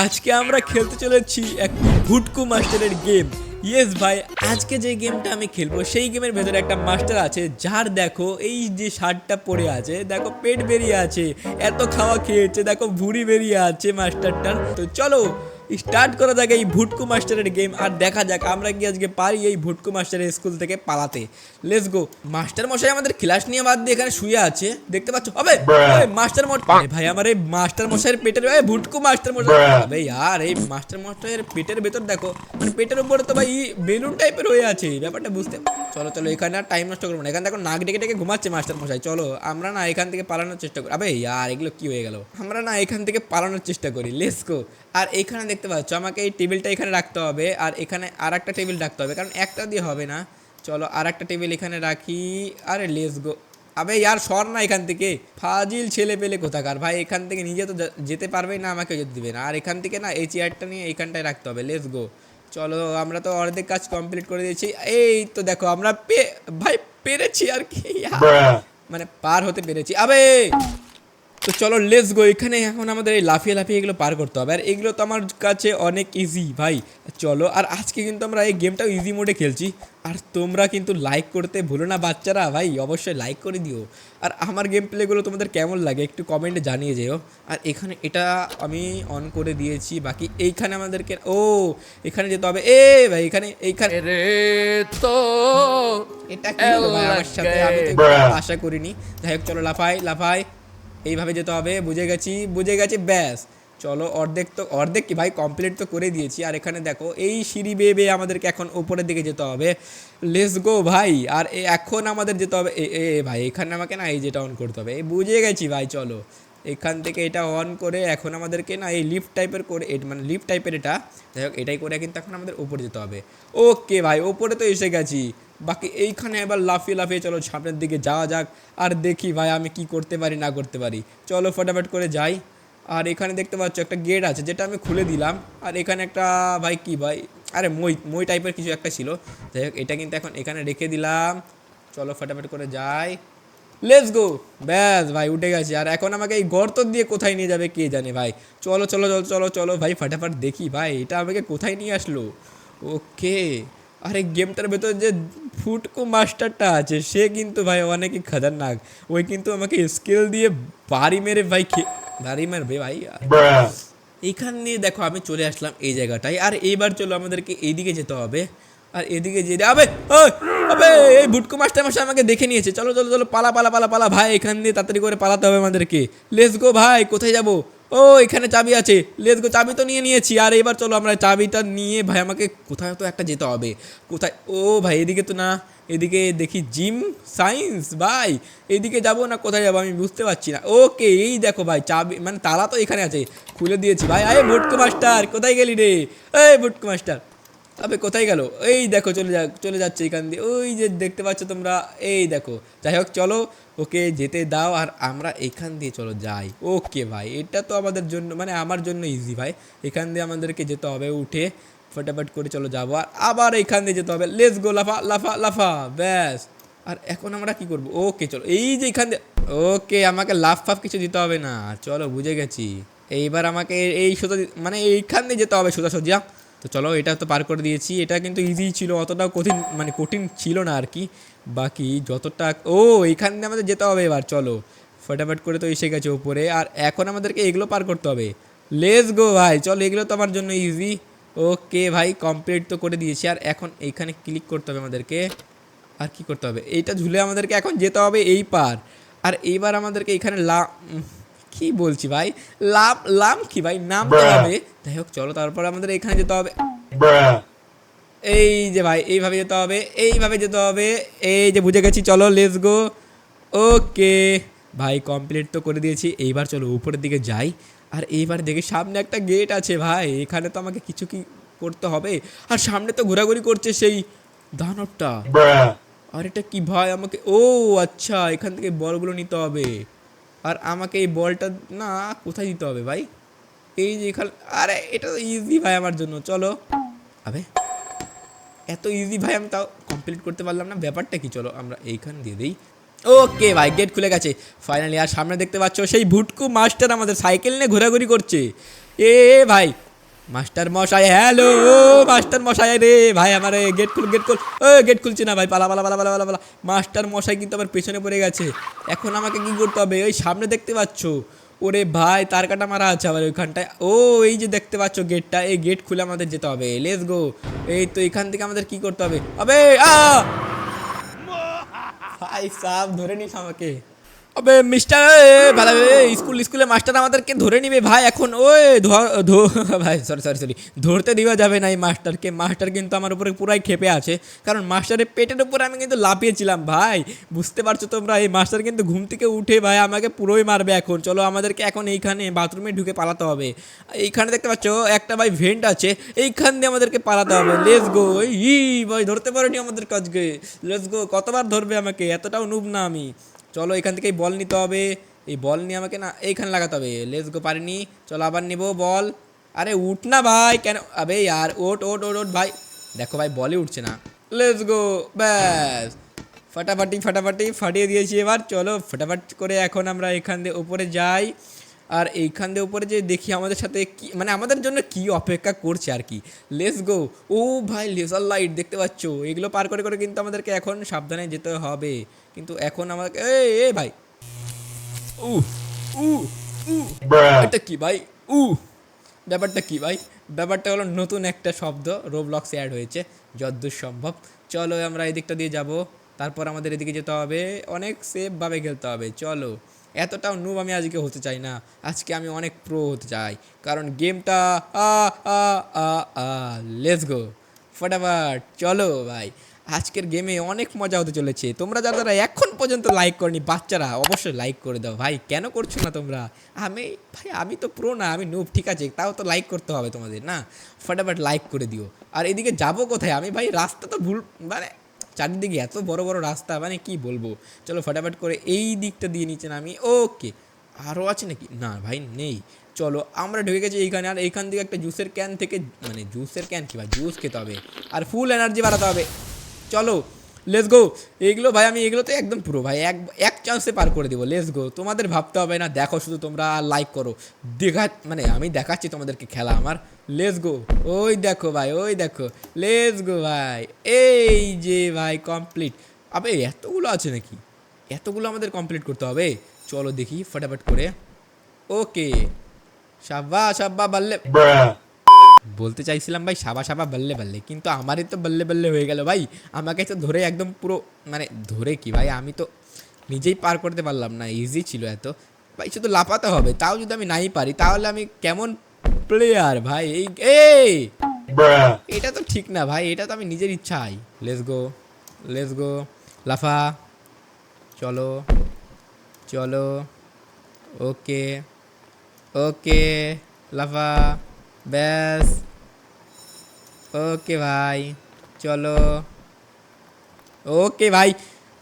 আজকে আমরা খেলতে চলেছি একটি ভুটকু মাস্টারের গেম। ইয়েস ভাই, আজকে যে গেমটা আমি খেলব, সেই গেমের ভেতরে একটা মাস্টার আছে, যার দেখো এই যে শার্টটা পরে আছে, দেখো পেট বেরিয়ে আছে, এত খাওয়া খেয়েছে, দেখো ভুড়ি বেরিয়ে আছে মাস্টারটার। তো চলো স্টার্ট করা যাক এই ভুটকু মাস্টারের গেম আর দেখা যাক আমরা কি আজকে পারি এই ভুটকু মাস্টারের স্কুল থেকে পালাতে। লেটস গো মাস্টার মশাই আমাদের ক্লাস নিয়ে বাদ দিয়ে এখানে শুয়ে আছে। দেখতে পাচ্ছ? হবে? মাস্টার মশাই ভাই আমার এই মাস্টার মশাইয়ের পেটের এই ভুটকু মাস্টার মশাই। ভাই আর এই মাস্টার মশাইয়ের পেটের ভেতর দেখো মানে পেটের উপরে তো ভাই বেলুন টাইপের হয়ে আছে ব্যাপারটা বুঝতে চলো চলো এখানে আর টাইম নষ্ট করব না। এখানে দেখো নাক ডেকে ডেকে ঘুমাচ্ছে মাস্টার মশাই। চলো আমরা না এখান থেকে পালানোর চেষ্টা করি। আবে আর এগুলো কি হয়ে গেল? আমরা না এখান থেকে পালানোর চেষ্টা করি। লেস গো আর এখানে দেখতে পাচ্ছ আমাকে এই টেবিলটা এখানে রাখতে হবে আর এখানে আর একটা টেবিল রাখতে হবে কারণ একটা দিয়ে হবে না। চলো আর একটা টেবিল এখানে রাখি। আরে লেস গো আবে ইয়ার সর না এখান থেকে। ফাজিল ছেলে পেলে কোথাকার? ভাই এখান থেকে নিজে তো যেতে পারবে না আমাকে যেতে দিবে না। আর এখান থেকে না এই চেয়ারটা নিয়ে এইখানটায় রাখতে হবে। লেস গো চলো আমরা তো অর্ধেক কাজ কমপ্লিট করে দিয়েছি। এই তো দেখো আমরা পে ভাই পেরেছি আর কি। মানে পার হতে পেরেছি। আবে! তো চলো লেস গো এখানে এখন আমাদের এই লাফিয়ে লাফিয়ে এগুলো পার করতে হবে। আর এগুলো তো আমার কাছে অনেক ইজি ভাই। চলো আর আজকে কিন্তু আমরা এই গেমটাও ইজি মোডে খেলছি। আর তোমরা কিন্তু লাইক করতে ভুলো না বাচ্চারা। ভাই অবশ্যই লাইক করে দিও। আর আমার গেম প্লেগুলো তোমাদের কেমন লাগে একটু কমেন্টে জানিয়ে যেও। আর এখানে এটা আমি অন করে দিয়েছি বাকি এইখানে আমাদেরকে ও এখানে যেতে হবে। এ ভাই এখানে এইখানে রে তো এটা কি হলো ভাই? আমার সাথে আমি তো আশা করিনি। যাই হোক চলো লাফাই লাফাই। এইভাবে যেতে হবে, বুঝে গেছি বুঝে গেছি, ব্যাস। চলো, অর্ধেক তো, অর্ধেক কি ভাই? কমপ্লিট তো করে দিয়েছি। আর এখানে দেখো, এই সিঁড়ি বেয়ে বেয়ে আমাদেরকে এখন উপরের দিকে যেতে হবে। লেস গো ভাই। আর এখন আমাদের যেতে হবে, এ এ ভাই, এখানে আমাকে না এই যেটা অন করতে হবে। এই বুঝে গেছি ভাই, চলো। এখান থেকে এটা অন করে এখন আমাদেরকে না এই লিফট টাইপের করে মানে লিফট টাইপের এটা, যাই এটাই করে কিন্তু এখন আমাদের উপরে যেতে হবে। ওকে ভাই ওপরে তো এসে গেছি। বাকি এইখানে এবার লাফিয়ে লাফিয়ে চলো সামনের দিকে যাওয়া যাক। আর দেখি ভাই আমি কি করতে পারি, না করতে পারি। চলো ফটাফট করে যাই। আর এখানে দেখতে পাচ্ছ একটা গেট আছে, যেটা আমি খুলে দিলাম। আর এখানে একটা ভাই কি ভাই, আরে মই মই টাইপের কিছু একটা ছিল। যাই হোক, এটা কিন্তু এখন এখানে রেখে দিলাম। চলো ফটাফট করে যাই। লেটস গো ব্যাস ভাই, উঠে গেছে। আর এখন আমাকে এই গর্ত দিয়ে কোথায় নিয়ে যাবে কে জানে ভাই। চলো চলো চলো চলো চলো ভাই, ফটাফট দেখি ভাই, এটা আমাকে কোথায় নিয়ে আসলো? ওকে আরে গেমটার ভেতর যে ফুটকো মাস্টারটা আছে সে কিন্তু ভাই অনেকই খতরনাক। ওই কিন্তু আমাকে স্কিল দিয়ে বাড়ি মেরে ভাই বাড়ি মারবে ভাই এখান দিয়ে দেখো আমি চলে আসলাম এই জায়গাটায়। আর এইবার চলো আমাদেরকে এইদিকে যেতে হবে। আর এদিকে যে আবে আবে, এই ভুটকু মাস্টার মাসে আমাকে দেখে নিয়েছে। চলো চলো চলো, পালা পালা পালা পালা, ভাই, এখান দিয়ে তাড়াতাড়ি করে পালাতে হবে আমাদেরকে। লেস গো ভাই, কোথায় যাব? ও, এখানে চাবি আছে। লেস গো চাবি তো নিয়ে নিয়েছি। আর এবার চলো আমরা চাবিটা নিয়ে, ভাই, আমাকে কোথায় তো একটা যেতে হবে। কোথায়? ও, ভাই, এদিকে তো না, এদিকে দেখি জিম সায়েন্স ভাই, এদিকে যাব না কোথায় যাব আমি বুঝতে পারছি না। ওকে এই দেখো ভাই, চাবি মানে তালা তো এখানে আছে। খুলে দিয়েছি। ভাই, আরে ভুটকু মাস্টার, কোথায় গেলি রে? এই ভুটকু মাস্টার। তবে কোথায় গেল? এই দেখো, চলে যা, চলে যাচ্ছে এখান দিয়ে। ওই যে দেখতে পাচ্ছ তোমরা, এই দেখো। যাই হোক, চলো, ওকে যেতে দাও আর আমরা এখান দিয়ে চলো যাই। ওকে ভাই, এটা তো আমাদের জন্য মানে আমার জন্য ইজি ভাই। এখান দিয়ে আমাদেরকে যেতে হবে, উঠে ফটাফট করে চলো যাব। আর আবার এখান দিয়ে যেতে হবে। লেস গো লাফা লাফা লাফা, ব্যাস। আর এখন আমরা কি করব? ওকে, চলো, এই যে এখান দিয়ে, ওকে, আমাকে লাফ, ফাফ কিছু দিতে হবে না। চলো, বুঝে গেছি। এইবার আমাকে এই সোজা মানে এইখান দিয়ে যেতে হবে সোজা সোজা। তো চলো এটা তো পার করে দিয়েছি। এটা কিন্তু ইজি ছিল, অতটাও কঠিন মানে কঠিন ছিল না আর কি। বাকি যতটা, ও, এইখান আমাদের যেতে হবে এবার, চলো। ফটাফট করে তো এসে গেছে উপরে। আর এখন আমাদেরকে এগুলো পার করতে হবে। লেস গো ভাই। চলো, এগুলো তো আমার জন্য ইজি ওকে, ভাই কমপ্লিট তো করে দিয়েছি। আর এখন এইখানে ক্লিক করতে হবে আমাদেরকে। আর কি করতে হবে? এইটা ঝুলে আমাদেরকে এখন যেতে হবে এই পার। আর এইবার আমাদেরকে এখানে লা কি বলছি ভাই? লাম লাম কি ভাই? নামতে Bruh. হবে। যাই হোক চলো তারপর আমাদের এখানে যেতে হবে। এই যে ভাই এইভাবে যেতে হবে এইভাবে যেতে হবে। এই যে বুঝে গেছি চলো লেটস গো ওকে ভাই কমপ্লিট তো করে দিয়েছি। এইবার চলো উপরের দিকে যাই। আর এইবার দেখি সামনে একটা গেট আছে ভাই। এখানে তো আমাকে কিছু কি করতে হবে। আর সামনে তো ঘোরাঘুরি করছে সেই দানবটা। আর এটা কি ভাই আমাকে ও আচ্ছা এখান থেকে বলগুলো নিতে হবে। আর আমাকে এই বলটা না কোথায় দিতে হবে ভাই? এই যে এখানে, আরে এটা তো ইজি ভাই আমার জন্য, চলো। আবে, এত ইজি ভাই, আমি তাও কমপ্লিট করতে পারলাম না। ব্যাপারটা কি, চলো আমরা এইখান দিয়ে দিই। ওকে ভাই গেট খুলে গেছে। ফাইনালি আর সামনে দেখতে পাচ্ছ সেই ভুটকু মাস্টার আমাদের সাইকেল নিয়ে ঘোরাঘুরি করছে। এ ভাই মাস্টার মশাই হ্যালো? মাস্টার মশাই রে, ভাই আমার গেট খুল গেট খুল। ও গেট খুলছে না ভাই, পালা পালা পালা পালা পালা। পালা মাস্টার মশাই কিন্তু আমার পেছনে পড়ে গেছে। এখন আমাকে কি করতে হবে? ওই সামনে দেখতে পাচ্ছ? ওরে ভাই, তার কাটা মারা আছে আবার ওইখানটায়। ও, এই যে দেখতে পাচ্ছ গেটটা এই গেট খুলে আমাদের যেতে হবে। লেস গো এই তো এখান থেকে আমাদের কি করতে হবে? আবে, আ! ভাই সাহ ধরে নিস আমাকে। আবে মিস্টার ভালো স্কুল স্কুলে মাস্টার আমাদেরকে ধরে নিবে ভাই, এখন, ওই ভাই সরি সরি সরি ধরতে দেওয়া যাবে না এই মাস্টারকে মাস্টার কিন্তু আমার উপরে পুরাই খেপে আছে, কারণ মাস্টারের পেটের উপরে আমি কিন্তু লাফিয়েছিলাম, ভাই। বুঝতে পারছ তোমরা, এই মাস্টার কিন্তু ঘুম থেকে উঠে, ভাই, আমাকে পুরোই মারবে এখন। চলো, আমাদেরকে এখন এইখানে বাথরুমে ঢুকে পালাতে হবে। এইখানে দেখতে পাচ্ছ, একটা, ভাই ভেন্ট আছে, এইখান দিয়ে আমাদেরকে পালাতে হবে। লেস গো ই, ভাই, ধরতে পারেনি আমাদের কাজকে লেস গো কতবার ধরবে আমাকে? এতটাও নুব না আমি। চলো এখান থেকেই বল নিতে হবে। এই বল নিয়ে আমাকে না এইখানে লাগাতে হবে। লেস গো পারিনি। চলো আবার নেব বল। আরে উঠ না ভাই, কেন? আবে আর ওট ওট ওট ওট ভাই। দেখো ভাই বলই উঠছে না। লেস গো ব্যাস। ফাটাফাটি ফাটাফাটি ফাটিয়ে দিয়েছি এবার। চলো, ফাটাফাট করে এখন আমরা এখান দিয়ে উপরে যাই। আর এইখান দিয়ে উপরে যে দেখি আমাদের সাথে কি মানে আমাদের জন্য কি অপেক্ষা করছে আর কি। লেস গো ও ভাই লেজার লাইট দেখতে পাচ্ছ? এগুলো পার করে করে কিন্তু আমাদেরকে এখন সাবধানে যেতে হবে। কিন্তু এখন আমাকে এই এ ভাই। উ উ উ। এটা কি ভাই? উ। ব্যাপারটা কি ভাই? ব্যাপারটা হলো নতুন একটা শব্দ রোবলক্সে অ্যাড হয়েছে। যদ্দূর সম্ভব। চলো আমরা এই দিকটা দিয়ে যাব। তারপর আমাদের এদিকে যেতে হবে। অনেক সেফভাবে খেলতে হবে। চলো। এতটাও নুব আমি আজকে হতে চাই না। আজকে আমি অনেক প্রো হতে চাই। কারণ গেমটা আ গো ফটাফট, চলো ভাই। আজকের গেমে অনেক মজা হতে চলেছে। তোমরা যারা যারা এখন পর্যন্ত লাইক করনি, বাচ্চারা অবশ্যই লাইক করে দাও। ভাই, কেন করছ না তোমরা? আমি, ভাই, আমি তো প্রো না, আমি নুব ঠিক আছে? তাও তো লাইক করতে হবে তোমাদের, না? ফটাফট লাইক করে দিও। আর এদিকে যাব কোথায়? আমি, ভাই, রাস্তা তো ভুল মানে চারিদিকে এত বড় বড় রাস্তা মানে কি বলব? চলো ফটাফট করে এই দিকটা দিয়ে নিচে নামি। ওকে আরও আছে নাকি? না ভাই, নেই। চলো, আমরা ঢুকে গেছি এইখানে। আর এইখান থেকে একটা জুসের ক্যান থেকে মানে জুসের ক্যান কি ভাই? জুস খেতে হবে। আর ফুল এনার্জি বাড়াতে হবে। চলো লেটস গো এগুলো ভাই, আমি এগুলোতে একদম পুরো ভাই, এক এক চান্সে পার করে দেবো। লেস গো তোমাদের ভাবতে হবে না, দেখো শুধু তোমরা লাইক করো। দেখা মানে আমি দেখাচ্ছি তোমাদেরকে খেলা আমার। লেস গো ওই দেখো ভাই, ওই দেখো। লেস গো ভাই। এই যে ভাই কমপ্লিট আবে, এতগুলো আছে নাকি? এতগুলো আমাদের কমপ্লিট করতে হবে। চলো দেখি, ফটাফট করে। ওকে সাব্বা সাব্বা, বাল্লে বলতে চাইছিলাম ভাই সাবা সাবা বাল্লে বাল্লে। কিন্তু আমারই তো বাল্লে বাল্লে হয়ে গেল ভাই। আমাকে তো ধরে একদম পুরো মানে ধরে কি ভাই? আমি তো নিজেই পার করতে পারলাম না ইজি ছিল এত। ভাই শুধু লাফাতে হবে তাও যদি আমি নাই পারি তাহলে আমি কেমন প্লেয়ার ভাই? এই এই! এটা তো ঠিক না ভাই এটা তো আমি নিজের ইচ্ছাই। লেস গো লেস গো লাফা। চলো চলো। ওকে ওকে লাফা। ব্যাস। ওকে ভাই, চলো। ওকে ভাই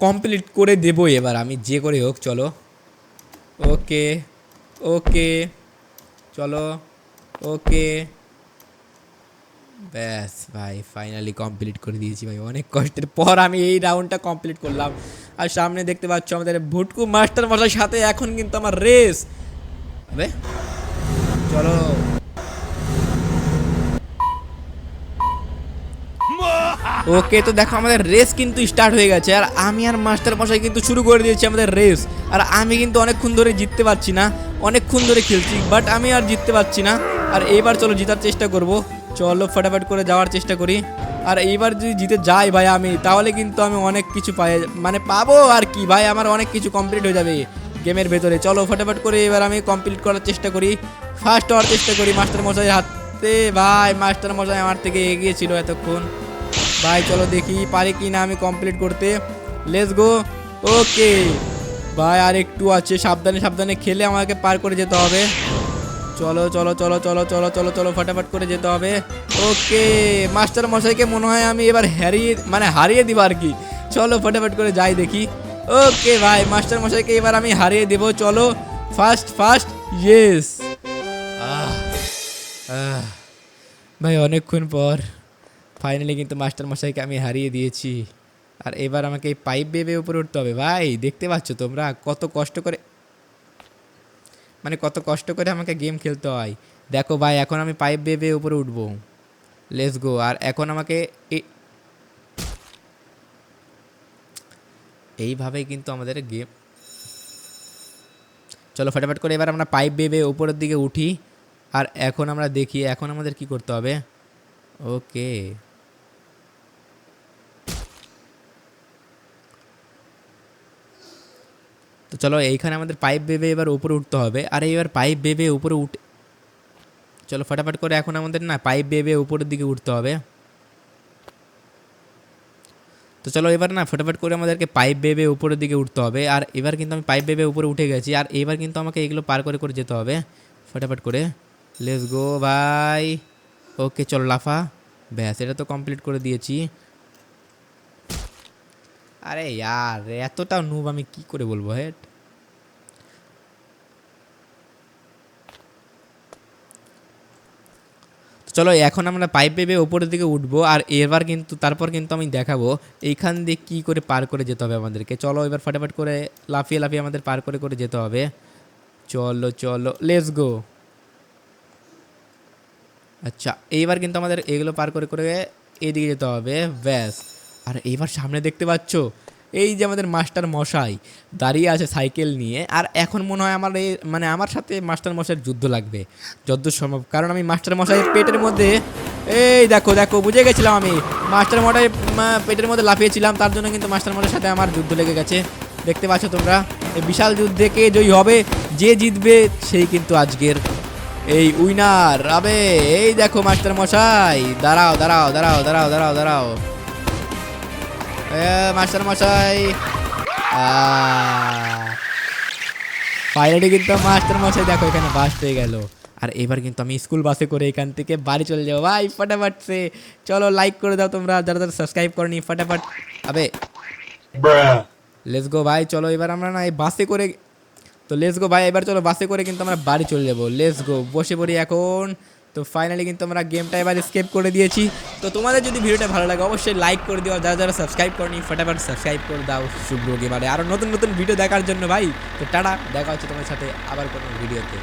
কমপ্লিট করে দেবো এবার আমি, যে করে হোক, চলো। ওকে ওকে, চলো। ওকে। ব্যাস ভাই ফাইনালি কমপ্লিট করে দিয়েছি ভাই, অনেক কষ্টের পর আমি এই রাউন্ডটা কমপ্লিট করলাম। আর সামনে দেখতে পাচ্ছ আমাদের ভুটকু মাস্টার মশার সাথে এখন কিন্তু আমার রেস হবে চলো। ওকে, তো দেখো আমাদের রেস কিন্তু স্টার্ট হয়ে গেছে। আর আমি আর মাস্টার মশাই কিন্তু শুরু করে দিয়েছি আমাদের রেস আর আমি কিন্তু অনেকক্ষণ ধরে জিততে পারছি না, অনেকক্ষণ ধরে খেলছি বাট আমি আর জিততে পারছি না। আর এইবার চলো জেতার চেষ্টা করব। চলো ফটাফট করে যাওয়ার চেষ্টা করি। আর এইবার যদি জিতে যাই ভাই আমি, তাহলে কিন্তু আমি অনেক কিছু পাই। মানে পাবো আর কি ভাই, আমার অনেক কিছু কমপ্লিট হয়ে যাবে গেমের ভেতরে। চলো ফটাফট করে এবার আমি কমপ্লিট করার চেষ্টা করি। ফার্স্ট হওয়ার চেষ্টা করি মাস্টার মশাই হাতে। ভাই মাস্টার মশাই আমার থেকে এগিয়ে ছিল এতক্ষণ। ভাই, চলো দেখি পারি কি না আমি কমপ্লিট করতে। লেস গো ওকে ভাই আর একটু আছে, সাবধানে সাবধানে খেলে আমাকে পার করে যেতে হবে। চলো চলো চলো চলো চলো চলো চলো, ফটাফট করে যেতে হবে। ওকে মাস্টার মশাইকে মনে হয় আমি এবার হারিয়ে মানে হারিয়ে দিব আর কি। চলো, ফটাফট করে যাই দেখি। ওকে ভাই মাস্টার মশাইকে এবার আমি হারিয়ে দেবো। চলো ফার্স্ট ফার্স্ট ইয়েস ভাই, অনেকক্ষণ পর। ফাইনালি কিন্তু মাস্টার মশাইকে আমি হারিয়ে দিয়েছি। আর এবার আমাকে এই পাইপ বেবে উপরে উঠতে হবে। ভাই, দেখতে পাচ্ছ তোমরা? কত কষ্ট করে মানে কত কষ্ট করে আমাকে গেম খেলতে হয়। দেখো ভাই, এখন আমি পাইপ বেয়ে উপরে উঠবো। লেস গো আর এখন আমাকে এইভাবেই কিন্তু আমাদের গেম চলো ফটাফট করে এবার আমরা পাইপ বেবে উপরের দিকে উঠি। আর এখন আমরা দেখি, এখন আমাদের কি করতে হবে? ওকে তো চলো এইখানে আমাদের পাইপ বেবে এবার উপরে উঠতে হবে। আর এবার পাইপ বেবে উপরে উঠে চলো ফটাফট করে এখন আমাদের না পাইপ বেবে উপরের দিকে উঠতে হবে। তো চলো এবার না ফটাফট করে আমাদেরকে পাইপ বেবে উপরের দিকে উঠতে হবে। আর এবার কিন্তু আমি পাইপ বেবে উপরে উঠে গেছি। আর এবার কিন্তু আমাকে এগুলো পার করে করে যেতে হবে। ফটাফট করে। লেস গো ভাই ওকে চলো লাফা। ব্যাস, এটা তো কমপ্লিট করে দিয়েছি। আরে ইয়ার এতটা নুব আমি কি করে বলব হেট চলো, এখন আমরা পাইপ বেবে ওপরের দিকে উঠবো, আর এবার কিন্তু, তারপর কিন্তু আমি দেখাবো, এইখান দিয়ে কী করে পার করে যেতে হবে আমাদেরকে। চলো, এবার ফটাফট করে লাফিয়ে লাফিয়ে আমাদের পার করে করে যেতে হবে। চলো চলো লেটস গো আচ্ছা এইবার কিন্তু আমাদের এগুলো পার করে করে এদিকে যেতে হবে, ব্যাস। আর এইবার সামনে দেখতে পাচ্ছ, এই যে আমাদের মাস্টার মশাই দাঁড়িয়ে আছে সাইকেল নিয়ে, আর এখন মনে হয় আমার এই মানে আমার সাথে মাস্টার মশাইয়ের যুদ্ধ লাগবে যদ্দূর সম্ভব। কারণ আমি মাস্টার মশাইয়ের পেটের মধ্যে, এই দেখো দেখো, বুঝে গেছিলাম আমি, মাস্টার মশাই পেটের মধ্যে লাফিয়েছিলাম, তার জন্য কিন্তু মাস্টার মশাইয়ের সাথে আমার যুদ্ধ লেগে গেছে। দেখতে পাচ্ছ তোমরা, এই বিশাল যুদ্ধে কে জয়ী হবে, যে জিতবে সেই কিন্তু আজকের এই উইনার আবে এই দেখো মাস্টার মশাই দাঁড়াও দাঁড়াও দাঁড়াও দাঁড়াও দাঁড়াও দাঁড়াও। মাস্টার মশাই। ফাইনালি কিন্তু মাস্টার মশাই দেখো এখানে বাস পেয়ে গেল। আর এবার কিন্তু আমি স্কুল বাসে করে এখান থেকে বাড়ি চলে যাব। ভাই ফটাফট সে। চলো লাইক করে দাও তোমরা। যারা যারা সাবস্ক্রাইব করনি ফটাফট। আবে. লেটস গো ভাই চলো এবার আমরা না এই বাসে করে তো লেটস গো ভাই এবার চলো বাসে করে কিন্তু আমরা বাড়ি চলে যাব। লেটস গো বসে পড়ি এখন। তো ফাইনালি কিন্তু আমরা গেমটা এবার স্কেপ করে দিয়েছি। তো তোমাদের যদি ভিডিওটা ভালো লাগে, অবশ্যই লাইক করে দিও। যারা যারা সাবস্ক্রাইব করনি, ফটাফট সাবস্ক্রাইব করে দাও শুভ্র গেমারে আরও নতুন নতুন ভিডিও দেখার জন্য ভাই। তো টাটা, দেখা হচ্ছে তোমার সাথে আবার কোনো ভিডিওতে